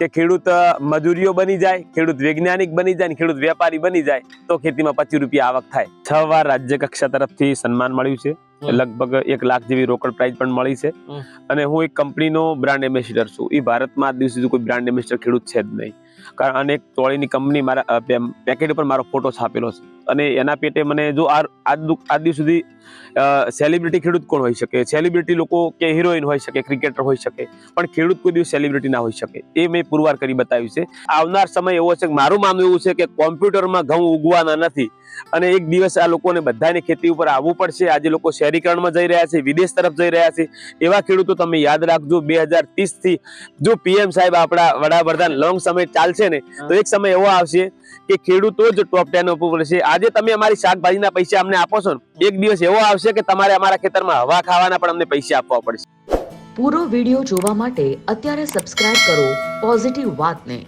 કે ખેડૂત મજૂરીઓ બની જાય ખેડૂત વૈજ્ઞાનિક બની જાય ને ખેડૂત વેપારી બની જાય તો ખેતીમાં પચીસ રૂપિયા આવક થાય. છ વાર રાજ્ય કક્ષા તરફથી સન્માન મળ્યું છે. લગભગ એક લાખ જેવી રોકડ પ્રાઇઝ પણ મળી છે. અને હું એક કંપનીનો બ્રાન્ડ એમ્બેસિડર છું. એ ભારતમાં આજ દિવસ સુધી કોઈ બ્રાન્ડ એમ્બેસિડર ખેડૂત છે જ નહીં. કારણ અનેક ટોળીની કંપની મારા પેકેટ ઉપર મારો ફોટો છાપેલો છે. અને એના પેટે મને જો આ આજ આજ દિવસ સુધી સેલિબ્રિટી ખેડૂત કોણ હોઈ શકે? સેલિબ્રિટી લોકો કે હિરોઈન હોઈ શકે, ક્રિકેટર હોઈ શકે, પણ ખેડૂત કોઈ દિવસ સેલિબ્રિટી ના હોઈ શકે. એ મેં પુરવાર કરી બતાવ્યું છે. આવનાર સમય એવો છે મારું માનવું એવું છે કે કોમ્પ્યુટરમાં ઘઉં ઉગવાના નથી. અને એક દિવસ આ લોકોને બધાને ખેતી ઉપર આવવું પડશે. આજે લોકો શહેરીકરણમાં જઈ રહ્યા છે, વિદેશ તરફ જઈ રહ્યા છે. એવા ખેડૂતો તમે યાદ રાખજો, બેથી જો પીએમ સાહેબ આપણા વડાપ્રધાન લોંગ સમય ચાલશે ને તો એક સમય એવો આવશે કે ખેડૂતો જ ટોપ ટેન ઉપર પડશે આજે તમે અમારી શાકભાજીના પૈસા અમને આપો છો ને એક દિવસ એવો આવશે કે તમારે અમારા ખેતરમાં હવા ખાવાના પણ અમને પૈસા આપવા પડશે. પૂરો વિડિયો જોવા માટે અત્યારે સબસ્ક્રાઇબ કરો પોઝિટિવ વાતને.